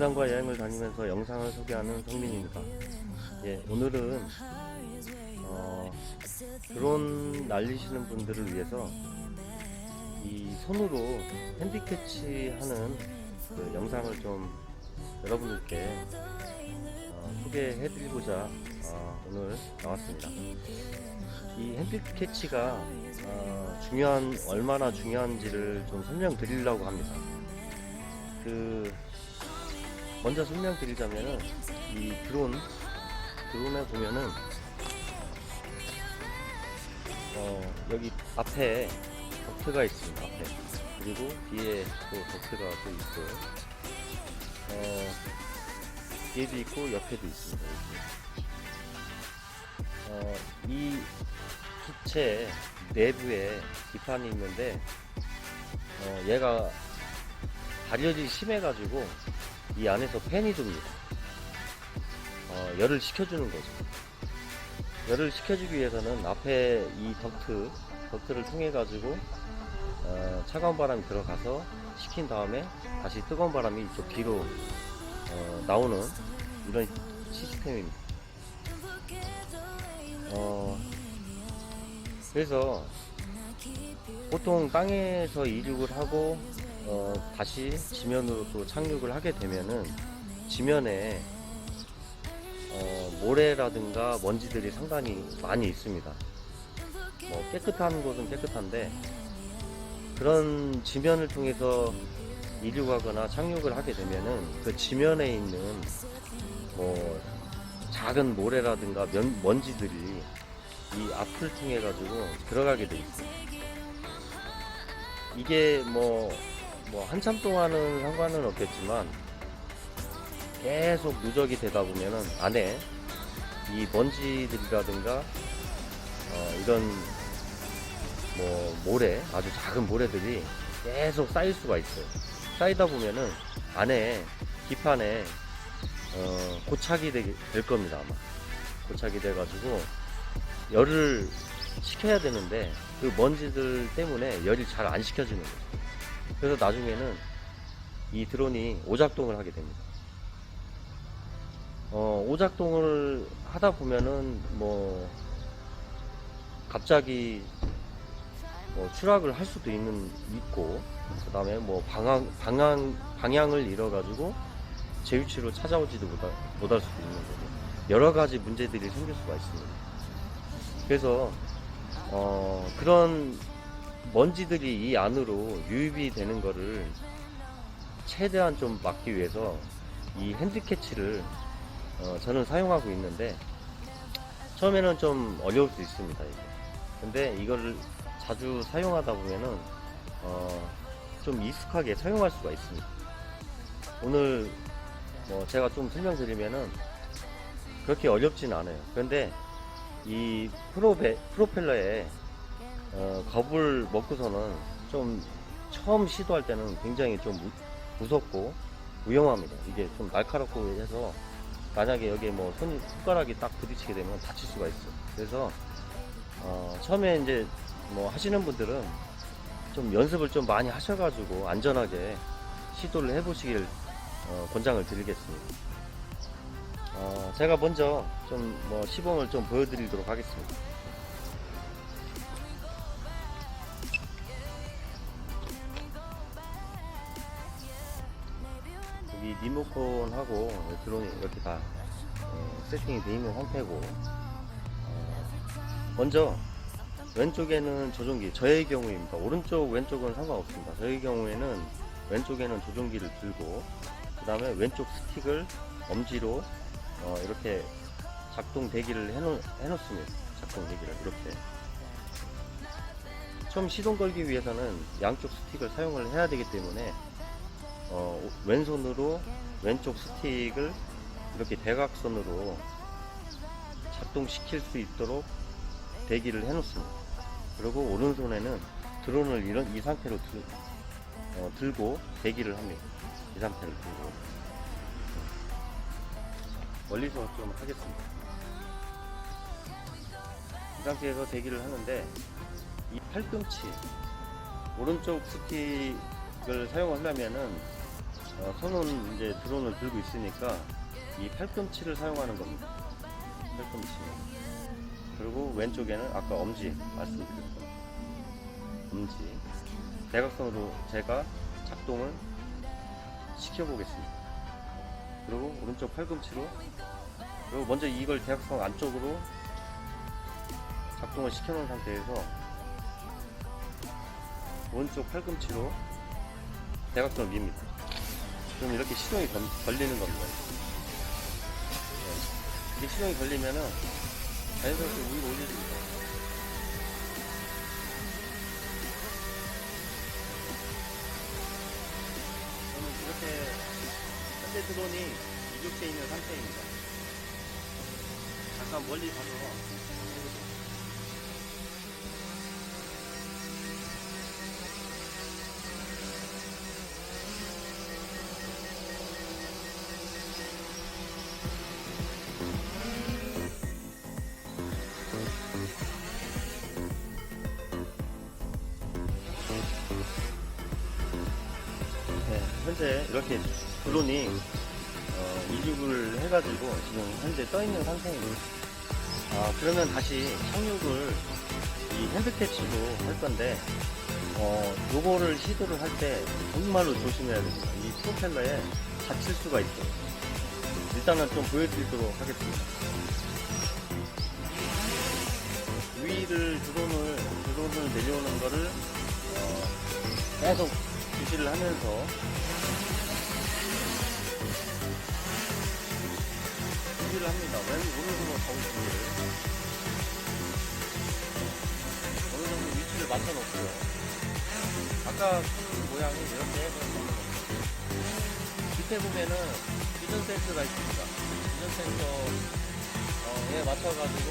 등산과 여행을 다니면서 영상을 소개하는 성민입니다. 예, 오늘은 어, 드론 날리시는 분들을 위해서 이 손으로 핸디캐치 하는 그 영상을 좀 여러분들께 어, 소개해드리고자 어, 오늘 나왔습니다. 이 핸디캐치가 어, 중요한 얼마나 중요한지를 좀 설명드리려고 합니다. 그 먼저 설명드리자면은 이 드론 드론에 보면은 어 여기 앞에 덕트가 있습니다. 앞에 그리고 뒤에 또 덕트가 또 있고 어 뒤에도 있고 옆에도 있습니다. 이렇게. 어이 기체 내부에 기판이 있는데 어 얘가 발열이 심해가지고 이 안에서 팬이 돕니다. 어, 열을 식혀주는 거죠. 열을 식혀주기 위해서는 앞에 이 덕트, 덕트를 통해 가지고 어, 차가운 바람이 들어가서 식힌 다음에 다시 뜨거운 바람이 이쪽 뒤로 어, 나오는 이런 시스템입니다. 어, 그래서 보통 땅에서 이륙을 하고 어, 다시 지면으로 또 착륙을 하게 되면은 지면에 어, 모래라든가 먼지들이 상당히 많이 있습니다. 뭐 깨끗한 곳은 깨끗한데 그런 지면을 통해서 이륙하거나 착륙을 하게 되면은 그 지면에 있는 뭐 작은 모래라든가 면- 먼지들이 이 앞을 통해 가지고 들어가게 돼 있어요. 이게 뭐, 뭐 한참 동안은 상관은 없겠지만 계속 누적이 되다 보면은 안에 이 먼지들이라든가 어, 이런 뭐 모래 아주 작은 모래들이 계속 쌓일 수가 있어요. 쌓이다 보면은 안에 기판에 어, 고착이 되, 될 겁니다 아마 고착이 돼가지고 열을 식혀야 되는데 그 먼지들 때문에 열이 잘 안 식혀지는 거죠. 그래서 나중에는 이 드론이 오작동을 하게 됩니다. 어, 오작동을 하다 보면은 뭐 갑자기 뭐 추락을 할 수도 있는 있고 그 다음에 뭐 방향 방향 방향을 잃어가지고 제 위치로 찾아오지도 못할, 못할 수도 있는 거고 여러 가지 문제들이 생길 수가 있습니다. 그래서 어, 그런 먼지들이 이 안으로 유입이 되는 거를 최대한 좀 막기 위해서 이 핸드캐치를 어, 저는 사용하고 있는데 처음에는 좀 어려울 수 있습니다. 이게. 근데 이거를 자주 사용하다 보면은 어, 좀 익숙하게 사용할 수가 있습니다. 오늘 뭐 제가 좀 설명드리면은 그렇게 어렵진 않아요. 그런데 이 프로베, 프로펠러에 어, 겁을 먹고서는 좀 처음 시도할 때는 굉장히 좀 무, 무섭고 위험합니다. 이게 좀 날카롭고 해서 만약에 여기에 뭐 손, 손가락이 딱 부딪히게 되면 다칠 수가 있어요. 그래서 어, 처음에 이제 뭐 하시는 분들은 좀 연습을 좀 많이 하셔가지고 안전하게 시도를 해보시길 어, 권장을 드리겠습니다. 어, 제가 먼저 좀 뭐 시범을 좀 보여드리도록 하겠습니다. 리모컨하고 드론이 이렇게 다 어, 세팅이 되어 있는 상태고 어, 먼저 왼쪽에는 조종기 저의 경우입니다. 오른쪽 왼쪽은 상관없습니다. 저의 경우에는 왼쪽에는 조종기를 들고 그 다음에 왼쪽 스틱을 엄지로 어, 이렇게 작동 대기를 해놓, 해놓습니다. 작동 대기를 이렇게. 처음 시동 걸기 위해서는 양쪽 스틱을 사용을 해야 되기 때문에 어, 왼손으로 왼쪽 스틱을 이렇게 대각선으로 작동시킬 수 있도록 대기를 해 놓습니다. 그리고 오른손에는 드론을 이런 이 상태로 들, 어, 들고 대기를 합니다. 이 상태를 들고 멀리서 좀 하겠습니다. 이 상태에서 대기를 하는데 이 팔꿈치 오른쪽 스틱을 사용하려면은 어, 손은 이제 드론을 들고 있으니까 이 팔꿈치를 사용하는 겁니다. 팔꿈치. 그리고 왼쪽에는 아까 엄지 말씀드렸던 엄지. 대각선으로 제가 작동을 시켜보겠습니다. 그리고 오른쪽 팔꿈치로 그리고 먼저 이걸 대각선 안쪽으로 작동을 시켜놓은 상태에서 오른쪽 팔꿈치로 대각선을 밉니다. 그럼 이렇게 시동이 건, 걸리는 겁니다. 네. 이게 시동이 걸리면은 자연스럽게 위로 올려줍니다. 저는 이렇게 현재 드론이 이륙돼 있는 상태입니다. 잠깐 멀리 가서 현재 이렇게 드론이 어, 이륙을 해가지고 지금 현재 떠 있는 상태입니다. 아, 그러면 다시 착륙을 이 핸드캐치로 할 건데, 어, 요거를 시도를 할 때 정말로 조심해야 됩니다. 이 프로펠러에 다칠 수가 있어요. 일단은 좀 보여드리도록 하겠습니다. 위를 드론을, 드론을 내려오는 거를, 어, 계속 주시를 하면서 준비를 합니다. 왼 오른손으로 잡으시고요. 어느 정도 위치를 맞춰 놓고요. 아까 큰 모양이 이렇게 해서. 밑에 보면은 비전 센서가 있습니다. 비전 센서에 맞춰가지고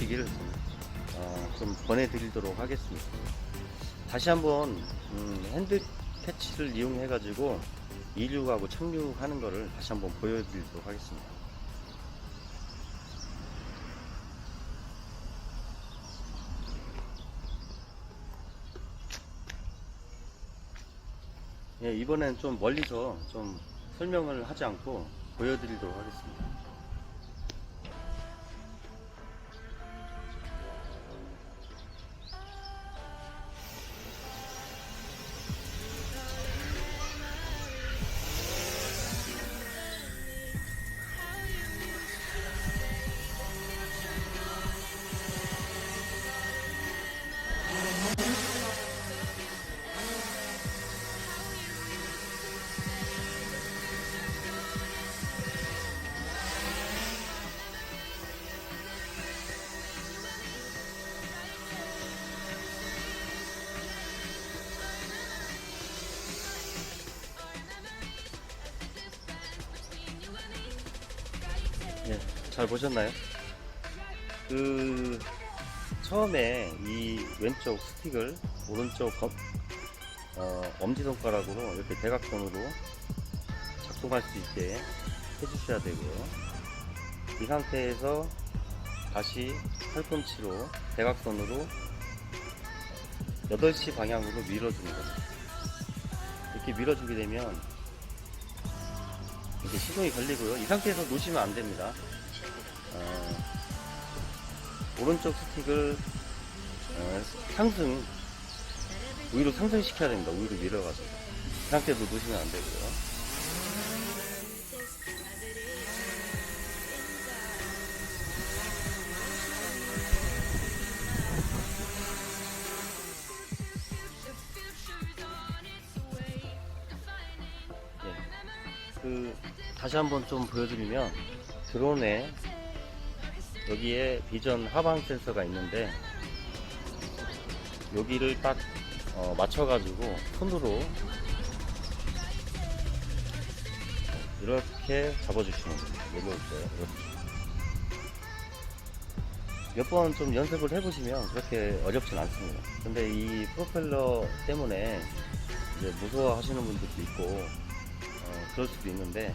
보시길 어, 좀 권해드리도록 하겠습니다. 다시 한번 음, 핸드 캐치를 이용해 가지고 이륙하고 착륙하는 거를 다시 한번 보여드리도록 하겠습니다. 예, 이번엔 좀 멀리서 좀 설명을 하지 않고 보여드리도록 하겠습니다. 예, 잘 보셨나요? 그 처음에 이 왼쪽 스틱을 오른쪽 검- 어, 엄지손가락으로 이렇게 대각선으로 작동할 수 있게 해주셔야 되고요. 이 상태에서 다시 팔꿈치로 대각선으로 8시 방향으로 밀어주는 겁니다. 이렇게 밀어주게 되면 이렇게 시동이 걸리고요. 이 상태에서 놓으시면 안 됩니다. 어, 오른쪽 스틱을 어, 상승 위로 상승시켜야 됩니다. 위로 밀어가지고 이 상태에서 놓으시면 안 되고요. 그 다시 한번 좀 보여드리면 드론에 여기에 비전 하방 센서가 있는데 여기를 딱 어, 맞춰가지고 손으로 이렇게 잡아주시면 됩니다. 눌러주세요. 몇 번 좀 연습을 해보시면 그렇게 어렵진 않습니다. 근데 이 프로펠러 때문에 이제 무서워 하시는 분들도 있고, 어, 그럴 수도 있는데,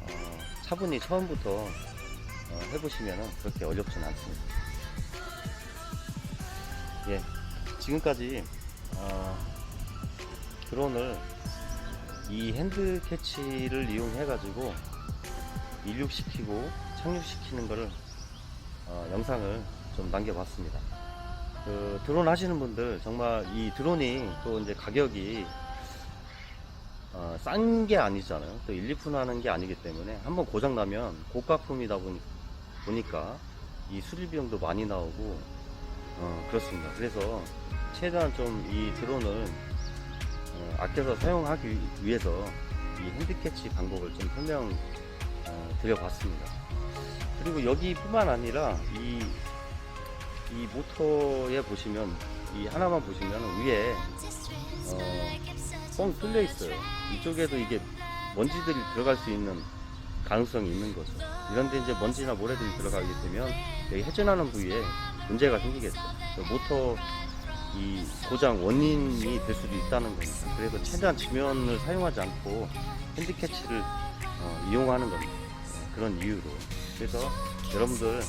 어, 차분히 처음부터 어, 해보시면 그렇게 어렵진 않습니다. 예, 지금까지 어, 드론을 이 핸드 캐치를 이용해 가지고 이륙시키고 착륙시키는 거를 어, 영상을 좀 남겨봤습니다. 그 드론 하시는 분들 정말 이 드론이 또 이제 가격이 어, 싼게 아니잖아요. 또 1, 2푼 하는 게 아니기 때문에 한번 고장 나면 고가품이다 보니, 보니까 이 수리 비용도 많이 나오고 어, 그렇습니다. 그래서 최대한 좀 이 드론을 어, 아껴서 사용하기 위- 위해서 이 핸드캐치 방법을 좀 설명 어, 드려봤습니다. 그리고 여기뿐만 아니라 이, 이 모터에 보시면 이 하나만 보시면 위에 어, 뻥 뚫려 있어요. 이쪽에도 이게 먼지들이 들어갈 수 있는 가능성이 있는 거죠. 이런데 이제 먼지나 모래들이 들어가게 되면 여기 회전하는 부위에 문제가 생기겠죠. 그 모터 이 고장 원인이 될 수도 있다는 겁니다. 그래서 최대한 지면을 사용하지 않고 핸드캐치를 어, 이용하는 겁니다. 네, 그런 이유로. 그래서 여러분들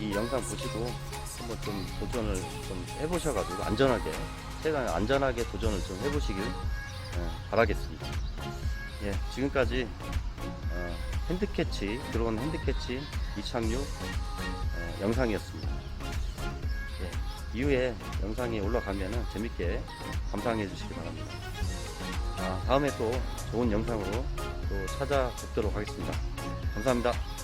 이 영상 보시고 한번 좀 도전을 좀 해보셔가지고 안전하게 최대한 안전하게 도전을 좀 해보시길 예, 바라겠습니다. 예, 지금까지 어, 핸드캐치 드론 핸드캐치 이착륙 어, 영상이었습니다. 예, 이후에 영상이 올라가면 재밌게 감상해 주시기 바랍니다. 아, 다음에 또 좋은 영상으로 또 찾아뵙도록 하겠습니다. 감사합니다.